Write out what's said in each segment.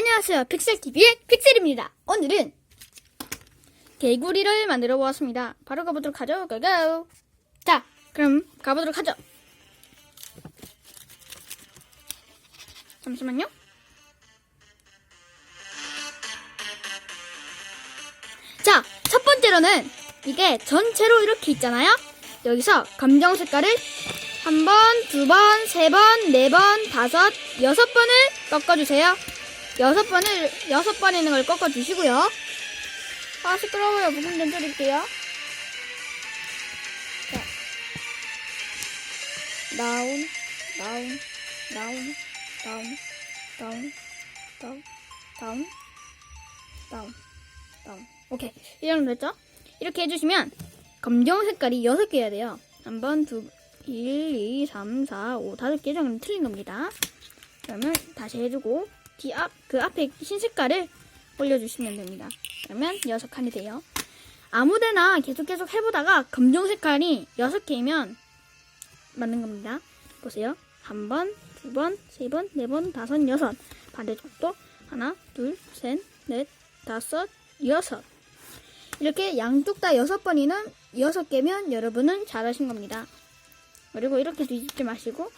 안녕하세요. 픽셀TV의 픽셀입니다. 오늘은 개구리를 만들어 보았습니다. 바로 가보도록 하죠. 고고! 자, 그럼 가보도록 하죠. 잠시만요. 자, 첫 번째로는 이게 전체로 이렇게 있잖아요. 여기서 검정 색깔을 한 번, 두 번, 세 번, 네 번, 다섯, 여섯 번을 꺾어주세요. 여섯 번을, 여섯 번 있는 걸 꺾어 주시고요. 아, 시끄러워요. 부분 좀 줄일게요. 자. 다운, 다운, 다운, 다운, 다운, 다운, 다운, 다운, 다운. 오케이. 이 정도 됐죠? 이렇게 해주시면 검정 색깔이 여섯 개야 돼요. 한 번, 두, 1, 2, 3, 4, 5, 다섯 개 정도 틀린 겁니다. 그러면 다시 해주고 뒤 앞, 그 앞에 흰 색깔을 올려주시면 됩니다. 그러면 여섯 칸이 돼요. 아무데나 계속 계속 해보다가 검정 색깔이 여섯 개이면 맞는 겁니다. 보세요. 한 번, 두 번, 세 번, 네 번, 다섯, 여섯. 반대쪽도 하나, 둘, 셋, 넷, 다섯, 여섯. 이렇게 양쪽 다 여섯 번이는 여섯 개면 여러분은 잘하신 겁니다. 그리고 이렇게 뒤집지 마시고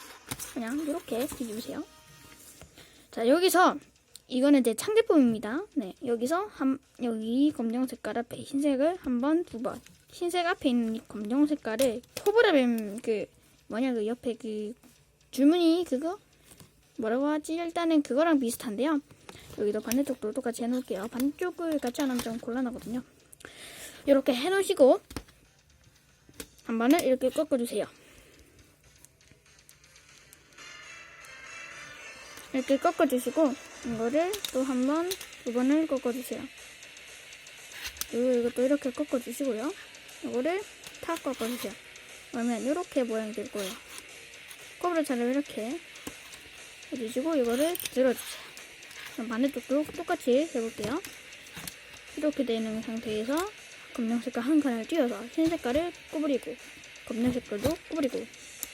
그냥 이렇게 뒤집으세요. 자 여기서 이거는 제 창제품입니다. 네 여기서 한 여기 검정 색깔 앞에 흰색을 한 번, 두 번. 흰색 앞에 있는 이 검정 색깔을 코브라뱀 그 뭐냐 그 옆에 그 줄무늬 그거 뭐라고 하지? 일단은 그거랑 비슷한데요. 여기도 반대쪽도 똑같이 해놓을게요. 반대쪽을 같이 안 하면 좀 곤란하거든요. 이렇게 해놓으시고 한 번을 이렇게 꺾어주세요. 이렇게 꺾어주시고 이거를 또 한 번, 두 번을 꺾어주세요. 그리고 이것도 이렇게 꺾어주시고요. 이거를 탁 꺾어주세요. 그러면 이렇게 모양이 될 거예요. 꼬부라처럼 이렇게 해주시고 이거를 들어주세요. 그럼 반대쪽도 똑같이 해볼게요. 이렇게 되는 상태에서 검정 색깔 한 칸을 띄워서 흰 색깔을 꾸부리고 검정 색깔도 꾸부리고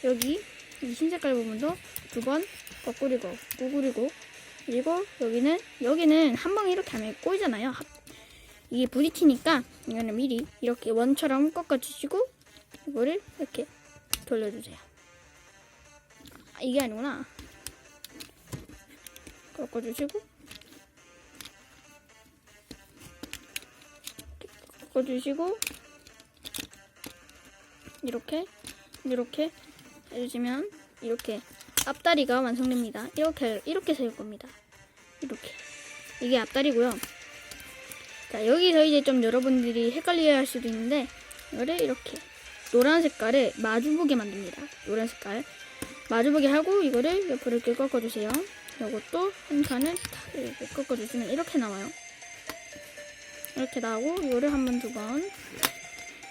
여기 이 흰 색깔 부분도 두 번 거꾸리고 꾸구리고 그리고 여기는 여기는 한 방에 이렇게 하면 꼬이잖아요. 이게 브리티니까 이거는 미리 이렇게 원처럼 꺾어주시고 이거를 이렇게 돌려주세요. 아, 이게 아니구나. 꺾어주시고 꺾어주시고 이렇게 이렇게 해주시면 이렇게 앞다리가 완성됩니다. 이렇게 이렇게 세울 겁니다. 이렇게 이게 앞다리고요. 자 여기서 이제 좀 여러분들이 헷갈려할 수도 있는데 이거를 이렇게 노란 색깔을 마주보게 만듭니다. 노란 색깔 마주보게 하고 이거를 옆으로 이렇게 꺾어주세요. 이것도 한 칸을 탁 이렇게 꺾어주시면 이렇게 나와요. 이렇게 나오고 이거를 한 번 두 번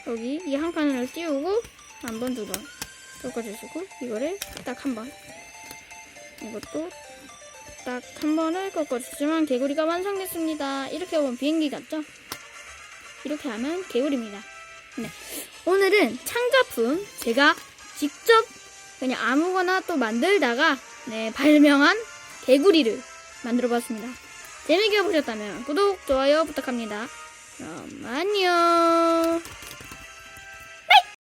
여기 이 한 칸을 띄우고 한 번 두 번 꺾어주시고 이거를 딱 한 번 이것도 딱 한 번을 꺾어주시면 개구리가 완성됐습니다. 이렇게 보면 비행기 같죠? 이렇게 하면 개구리입니다. 네. 오늘은 창작품 제가 직접 그냥 아무거나 또 만들다가 네, 발명한 개구리를 만들어 봤습니다. 재밌게 보셨다면 구독, 좋아요 부탁합니다. 그럼 안녕.